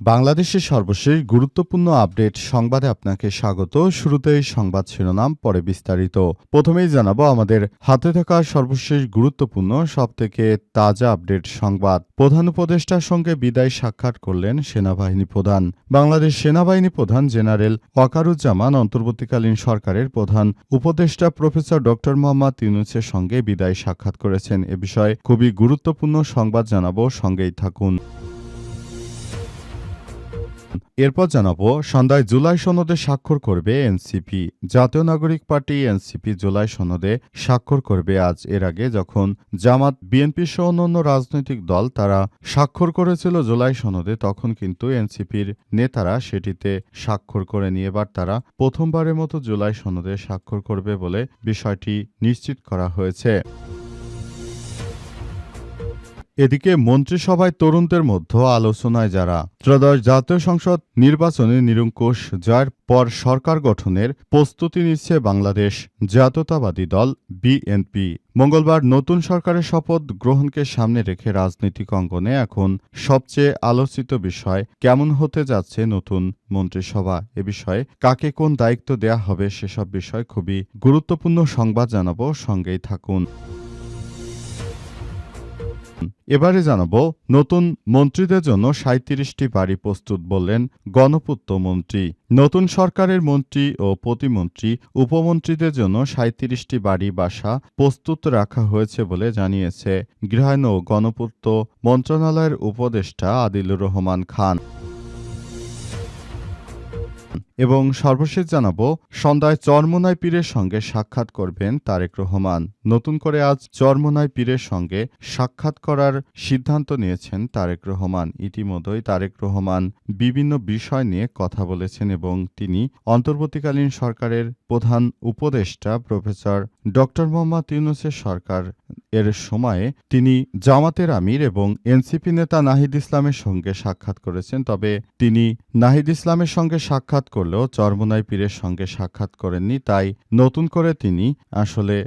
বাংলাদেশের সর্বশেষ গুরুত্বপূর্ণ আপডেট সংবাদে আপনাকে স্বাগত। শুরুতেই সংবাদ শিরোনাম, পরে বিস্তারিত। প্রথমেই জানাব আমাদের হাতে থাকা সর্বশেষ গুরুত্বপূর্ণ, সবথেকে তাজা আপডেট সংবাদ। প্রধান উপদেষ্টার সঙ্গে বিদায় সাক্ষাৎ করলেন সেনাবাহিনী প্রধান। বাংলাদেশ সেনাবাহিনী প্রধান জেনারেল ওয়াকারুজ্জামান অন্তর্বর্তীকালীন সরকারের প্রধান উপদেষ্টা প্রফেসর ডক্টর মোহাম্মদ ইউনুসের সঙ্গে বিদায় সাক্ষাৎ করেছেন। এ বিষয়ে খুবই গুরুত্বপূর্ণ সংবাদ জানাব। সঙ্গেই থাকুন। এরপর জানাব, সন্ধ্যায় জুলাই সনদে স্বাক্ষর করবে এনসিপি। জাতীয় নাগরিক পার্টি এনসিপি জুলাই সনদে স্বাক্ষর করবে। আজ এর আগে যখন জামাত, বিএনপি সহ অন্যান্য রাজনৈতিক দল তারা স্বাক্ষর করেছিল জুলাই সনদে, তখন কিন্তু এনসিপির নেতারা সেটিতে স্বাক্ষর করে নিয়ে এবার তারা প্রথমবারের মতো জুলাই সনদে স্বাক্ষর করবে বলে বিষয়টি নিশ্চিত করা হয়েছে। এদিকে মন্ত্রিসভায় তরুণদের মধ্যে আলোচনায় যারা ত্রয়োদশ জাতীয় সংসদ নির্বাচনে নিরঙ্কুশ জয়ের পর সরকার গঠনের প্রস্তুতি নিচ্ছে বাংলাদেশ জাতীয়তাবাদী দল বিএনপি। মঙ্গলবার নতুন সরকারের শপথ গ্রহণকে সামনে রেখে রাজনৈতিক অঙ্গনে এখন সবচেয়ে আলোচিত বিষয়, কেমন হতে যাচ্ছে নতুন মন্ত্রিসভা? এ বিষয়ে কাকে কোন দায়িত্ব দেয়া হবে সেসব বিষয় খুবই গুরুত্বপূর্ণ সংবাদ জানাব। সঙ্গেই থাকুন। এবারে জানাব, নতুন মন্ত্রীদের জন্য সাঁত্রিশটি বাড়ি প্রস্তুত বললেন গণপূর্ত মন্ত্রী নতুন সরকারের মন্ত্রী ও প্রতিমন্ত্রী, উপমন্ত্রীদের জন্য সাঁত্রিশটি বাড়ি বাসা প্রস্তুত রাখা হয়েছে বলে জানিয়েছে গৃহায়ণ ও গণপূর্ত মন্ত্রণালয়ের উপদেষ্টা আদিলুর রহমান খান। এবং সর্বশেষ জানাব, সন্ধ্যায় চরমোনাই পীরের সঙ্গে সাক্ষাৎ করবেন তারেক রহমান। নতুন করে আজ চরমোনাই পীরের সঙ্গে সাক্ষাৎ করার সিদ্ধান্ত নিয়েছেন তারেক রহমান। ইতিমধ্যেই তারেক রহমান বিভিন্ন বিষয় নিয়ে কথা বলেছেন এবং তিনি অন্তর্বর্তীকালীন সরকারের প্রধান উপদেষ্টা প্রফেসর ডক্টর মোহাম্মদ ইউনুসের সরকার এর সময়ে তিনি জামাতের আমির এবং এনসিপি নেতা নাহিদ ইসলামের সঙ্গে সাক্ষাৎ করেছেন। তবে তিনি নাহিদ ইসলামের সঙ্গে সাক্ষাৎ করলেও চরমোনাই পীরের সঙ্গে সাক্ষাৎ করেননি। তাই নতুন করে তিনি আসলে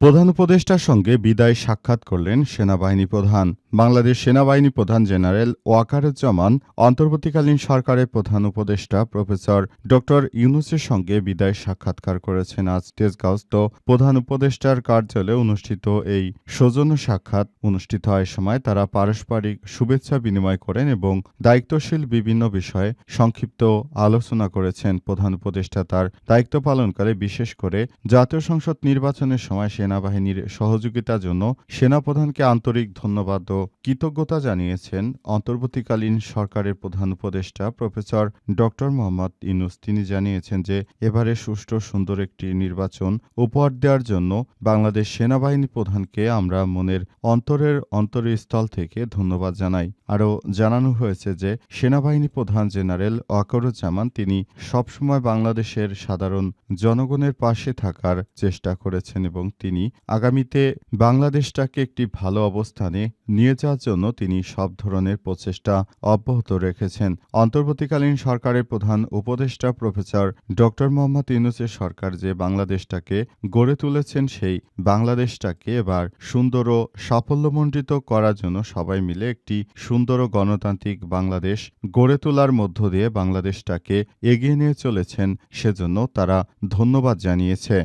প্রধান উপদেষ্টার সঙ্গে বিদায় সাক্ষাৎ করলেন সেনাবাহিনী প্রধান। বাংলাদেশ সেনাবাহিনী প্রধান জেনারেল ওয়াকারুজ্জামান, অন্তর্বর্তীকালীন সরকারের প্রধান উপদেষ্টা প্রফেসর ড ইউনুসের সঙ্গে বিদায় সাক্ষাৎকার করেছেন আজ তেজগাঁওস্থ প্রধান উপদেষ্টার কার্যালয়ে অনুষ্ঠিত এই সৌজন্য সাক্ষাৎ অনুষ্ঠিত হয়। সময় তারা পারস্পরিক শুভেচ্ছা বিনিময় করেন এবং দায়িত্বশীল বিভিন্ন বিষয়ে সংক্ষিপ্ত আলোচনা করেছেন। প্রধান উপদেষ্টা তার দায়িত্ব পালনকালে বিশেষ করে জাতীয় সংসদ নির্বাচনের সময় সেনাবাহিনীর সহযোগিতার জন্য সেনাপ্রধানকে আন্তরিক ধন্যবাদ ও কৃতজ্ঞতা জানিয়েছেন অন্তর্বর্তীকালীন সরকারের প্রধান উপদেষ্টা প্রফেসর ড মোহাম্মদ ইনুস তিনি জানিয়েছেন যে, এবারে সুষ্ঠু সুন্দর একটি নির্বাচন উপহার দেওয়ার জন্য বাংলাদেশ সেনাবাহিনী প্রধানকে আমরা মনের অন্তরের অন্তরস্থল থেকে ধন্যবাদ জানাই। আরও জানানো হয়েছে যে, সেনাবাহিনী প্রধান জেনারেল ওয়াকরুজ্জামান তিনি সবসময় বাংলাদেশের সাধারণ জনগণের পাশে থাকার চেষ্টা করেছেন এবং তিনি আগামীতে বাংলাদেশটাকে একটি ভালো অবস্থানে নিয়ে যাওয়ার জন্য তিনি সব ধরনের প্রচেষ্টা অব্যাহত রেখেছেন। অন্তর্বর্তীকালীন সরকারের প্রধান উপদেষ্টা প্রফেসর ড মোহাম্মদ ইউনুসের সরকার যে বাংলাদেশটাকে গড়ে তুলেছেন, সেই বাংলাদেশটাকে এবার সুন্দর ও সাফল্যমণ্ডিত করার জন্য সবাই মিলে একটি সুন্দর গণতান্ত্রিক বাংলাদেশ গড়ে তোলার মধ্য দিয়ে বাংলাদেশটাকে এগিয়ে নিয়ে চলেছেন। সেজন্য তারা ধন্যবাদ জানিয়েছে।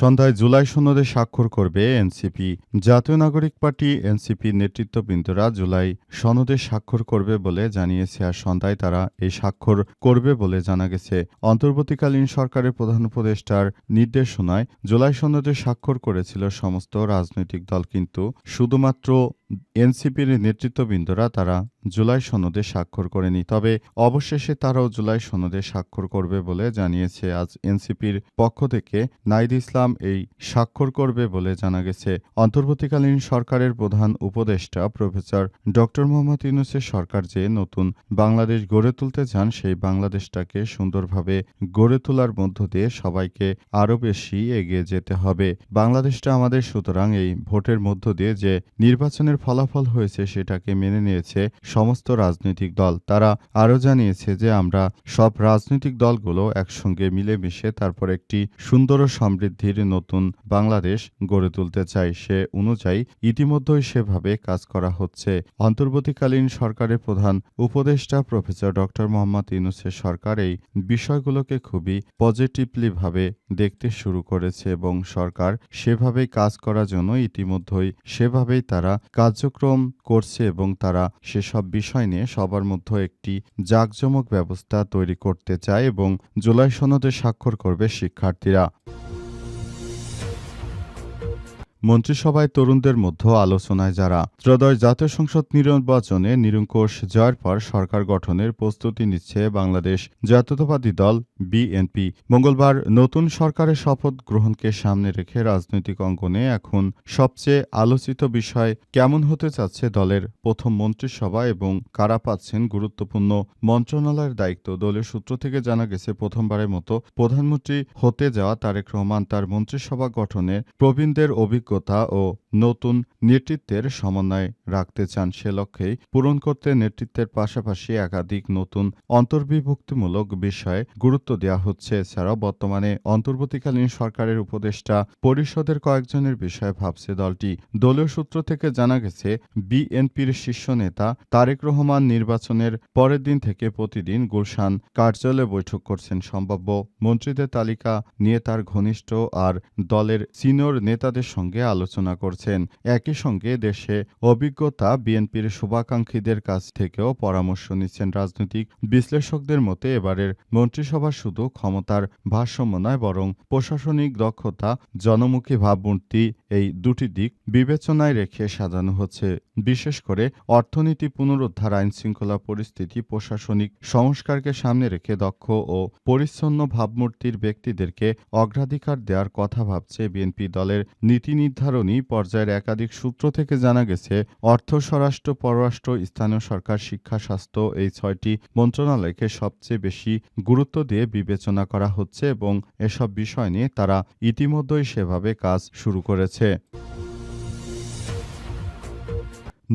সন্ধ্যায় জুলাই সনদে স্বাক্ষর করবে এনসিপি। জাতীয় নাগরিক পার্টি এনসিপি নেতৃত্ববৃন্দরা জুলাই সনদে স্বাক্ষর করবে বলে জানিয়েছে আর সন্ধ্যায় তারা এই স্বাক্ষর করবে বলে জানা গেছে। অন্তর্বর্তীকালীন সরকারের প্রধান উপদেষ্টার নির্দেশনায় জুলাই সনদে স্বাক্ষর করেছিল সমস্ত রাজনৈতিক দল, কিন্তু শুধুমাত্র এনসিপির নেতৃত্ববৃন্দরা তারা জুলাই সনদে স্বাক্ষর করেনি, তবে অবশেষে তারাও জুলাই সনদে স্বাক্ষর করবে বলে জানিয়েছে। আজ এনসিপির পক্ষ থেকে নাইদ ইসলাম এই স্বাক্ষর করবে বলে জানা গেছে। অন্তর্বর্তীকালীন সরকারের প্রধান উপদেষ্টা প্রফেসর ড. মোহাম্মদ ইউনুসের সরকার যে নতুন বাংলাদেশ গড়ে তুলতে চান, সেই বাংলাদেশটাকে সুন্দরভাবে গড়ে তোলার মধ্য দিয়ে সবাইকে আরও বেশি এগিয়ে যেতে হবে। বাংলাদেশটা আমাদের, সুতরাং এই ভোটের মধ্য দিয়ে যে নির্বাচনের ফলাফল হয়েছে সেটাকে মেনে নিয়েছে সমস্ত রাজনৈতিক দল। তারা আরও জানিয়েছে যে আমরা সব রাজনৈতিক দলগুলো একসঙ্গে মিলেমিশে তারপর একটি সুন্দর সমৃদ্ধির নতুন বাংলাদেশ গড়ে তুলতে চাই। সে অনুযায়ী ইতিমধ্যেই সেভাবে কাজ করা হচ্ছে। অন্তর্বর্তীকালীন সরকারের প্রধান উপদেষ্টা প্রফেসর ডক্টর মোহাম্মদ ইউনুসের সরকার এই বিষয়গুলোকে খুবই পজিটিভলি ভাবে দেখতে শুরু করেছে এবং সরকার সেভাবেই কাজ করার জন্য ইতিমধ্যেই সেভাবেই তারা কার্যক্রম করছে এবং তারা সেসব বিষয় নিয়ে সবার মধ্যে একটি জাঁকজমক ব্যবস্থা তৈরি করতে চায় এবং জুলাই সনদে স্বাক্ষর করবে শিক্ষার্থীরা। মন্ত্রিসভায় তরুণদের মধ্যে আলোচনায় যারা ত্রয়োদশ জাতীয় সংসদ নির্বাচনে নিরঙ্কুশ জয়ের পর সরকার গঠনের প্রস্তুতি নিচ্ছে বাংলাদেশ জাতীয়তাবাদী দল বিএনপি, মঙ্গলবার নতুন সরকারের শপথ গ্রহণকে সামনে রেখে রাজনৈতিক অঙ্গনে এখন সবচেয়ে আলোচিত বিষয় কেমন হতে চাচ্ছে দলের প্রথম মন্ত্রিসভা এবং কারা পাচ্ছেন গুরুত্বপূর্ণ মন্ত্রণালয়ের দায়িত্ব। দলীয় সূত্র থেকে জানা গেছে, প্রথমবারের মতো প্রধানমন্ত্রী হতে যাওয়া তারেক রহমান তার মন্ত্রিসভা গঠনে প্রবীণদের অভিজ্ঞতা ও নতুন নেতৃত্বের সমন্বয় রাখতে চান সে লক্ষ্যেই পূরণ করতে নেতৃত্বের পাশাপাশি একাধিক নতুন অন্তর্বিভক্তিমূলক বিষয়ে গুরুত্ব দেওয়া হচ্ছে। এছাড়াও বর্তমানে অন্তর্বর্তীকালীন সরকারের উপদেষ্টা পরিষদের কয়েকজনের বিষয়ে ভাবছে দলটি। দলীয় সূত্র থেকে জানা গেছে, বিএনপির শীর্ষ নেতা তারেক রহমান নির্বাচনের পরের দিন থেকে প্রতিদিন গুলশান কার্যালয়ে বৈঠক করছেন। সম্ভাব্য মন্ত্রীদের তালিকা নিয়ে তার ঘনিষ্ঠ আর দলের সিনিয়র নেতাদের সঙ্গে আলোচনা করছেন। একই সঙ্গে দেশে অভিজ্ঞতা বিএনপির শুভাকাঙ্ক্ষীদের কাছ থেকেও পরামর্শ নিচ্ছেন রাজনৈতিক বিশ্লেষকদের মতে এবারের মন্ত্রিসভা শুধু ক্ষমতার ভারসাম্য নয়, বরং প্রশাসনিক দক্ষতা, জনমুখী ভাবমূর্তি এই দুটি দিক বিবেচনায় রেখে সাজানো হচ্ছে। বিশেষ করে অর্থনীতি পুনরুদ্ধার আইন শৃঙ্খলা পরিস্থিতি, প্রশাসনিক সংস্কারকে সামনে রেখে দক্ষ ও পরিচ্ছন্ন ভাবমূর্তির ব্যক্তিদেরকে অগ্রাধিকার দেওয়ার কথা ভাবছে বিএনপি দলের নীতি নির্ধারণী পর্যায়ের একাধিক সূত্র থেকে জানা গেছে, অর্থ, স্বরাষ্ট্র, পররাষ্ট্র, স্থানীয় সরকার, শিক্ষা, স্বাস্থ্য এই ছয়টি মন্ত্রণালয়কে সবচেয়ে বেশি গুরুত্ব দিয়ে বিবেচনা করা হচ্ছে এবং এসব বিষয় নিয়ে তারা ইতিমধ্যেই সেভাবে কাজ শুরু করেছে।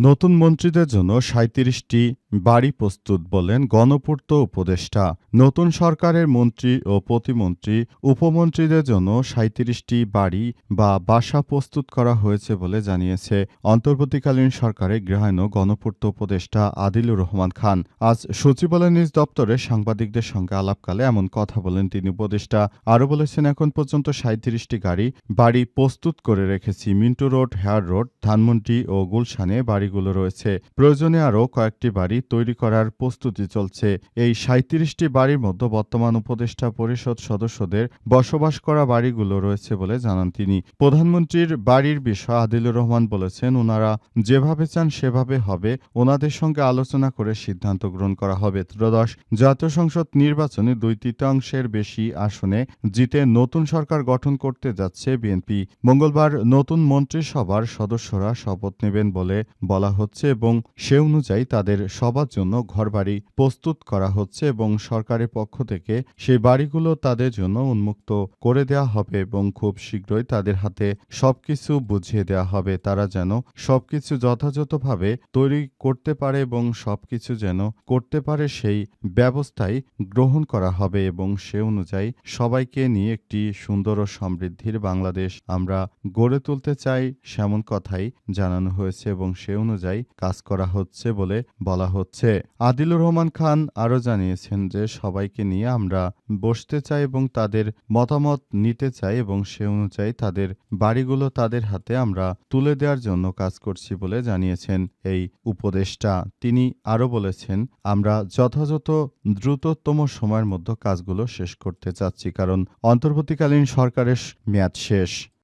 নতুন মন্ত্রীদের জন্য সাঁত্রিশটি বাড়ি প্রস্তুত বলেন গণপূর্ত উপদেষ্টা। নতুন সরকারের মন্ত্রী ও প্রতিমন্ত্রী, উপমন্ত্রীদের জন্য সাঁত্রিশটি বাড়ি বা বাসা প্রস্তুত করা হয়েছে বলে জানিয়েছে অন্তর্বর্তীকালীন সরকারের গৃহায়ন গণপূর্ত উপদেষ্টা আদিলুর রহমান খান। আজ সচিবালয় নিজ দপ্তরে সাংবাদিকদের সঙ্গে আলাপকালে এমন কথা বলেন তিনি। উপদেষ্টা আরও বলেছেন, এখন পর্যন্ত সাঁত্রিশটি গাড়ি, বাড়ি প্রস্তুত করে রেখেছি। Minto road, Hare road, Dhanmondi ও গুলশানে বাড়িগুলো রয়েছে। প্রয়োজনে আরও কয়েকটি বাড়ি তৈরি করার প্রস্তুতি চলছে। এই সাঁত্রিশটি বাড়ির মধ্যে বর্তমান উপদেষ্টা পরিষদ সদস্যদের বসবাস করা বাড়িগুলো রয়েছে বলে জানান তিনি। প্রধানমন্ত্রীর বাড়ির বিষয়ে আদিলুর রহমান বলেছেন, ওনারা যেভাবে চান সেভাবে হবে। ওনাদের সঙ্গে আলোচনা করে সিদ্ধান্ত গ্রহণ করা হবে। ত্রয়োদশ জাতীয় সংসদ নির্বাচনে দুই তৃতীয়াংশের বেশি আসনে জিতে নতুন সরকার গঠন করতে যাচ্ছে বিএনপি। মঙ্গলবার নতুন মন্ত্রিসভার সদস্যরা শপথ নেবেন বলে বলা হচ্ছে এবং সে অনুযায়ী তাদের সবার জন্য ঘরবাড়ি প্রস্তুত করা হচ্ছে এবং সরকারের পক্ষ থেকে সেই বাড়িগুলো তাদের জন্য উন্মুক্ত করে দেওয়া হবে এবং খুব শীঘ্রই তাদের হাতে সবকিছু বুঝিয়ে দেওয়া হবে। তারা যেন সবকিছু যথাযথভাবে তৈরি করতে পারে এবং সবকিছু যেন করতে পারে সেই ব্যবস্থাই গ্রহণ করা হবে এবং সে অনুযায়ী সবাইকে নিয়ে একটি সুন্দর ও সমৃদ্ধির বাংলাদেশ আমরা গড়ে তুলতে চাই, সেমন কথাই জানানো হয়েছে এবং সে অনুযায়ী কাজ করা হচ্ছে বলে বলা হচ্ছে। আদিলুর রহমান খান আরও জানিয়েছেন যে, সবাইকে নিয়ে আমরা বসতে চাই এবং তাদের মতামত নিতে চাই এবং সে অনুযায়ী তাদের বাড়িগুলো তাদের হাতে আমরা তুলে দেওয়ার জন্য কাজ করছি বলে জানিয়েছেন এই উপদেষ্টা। তিনি আরও বলেছেন, আমরা যথাযথ দ্রুততম সময়ের মধ্যে কাজগুলো শেষ করতে চাচ্ছি কারণ অন্তর্বর্তীকালীন সরকারের মেয়াদ শেষ।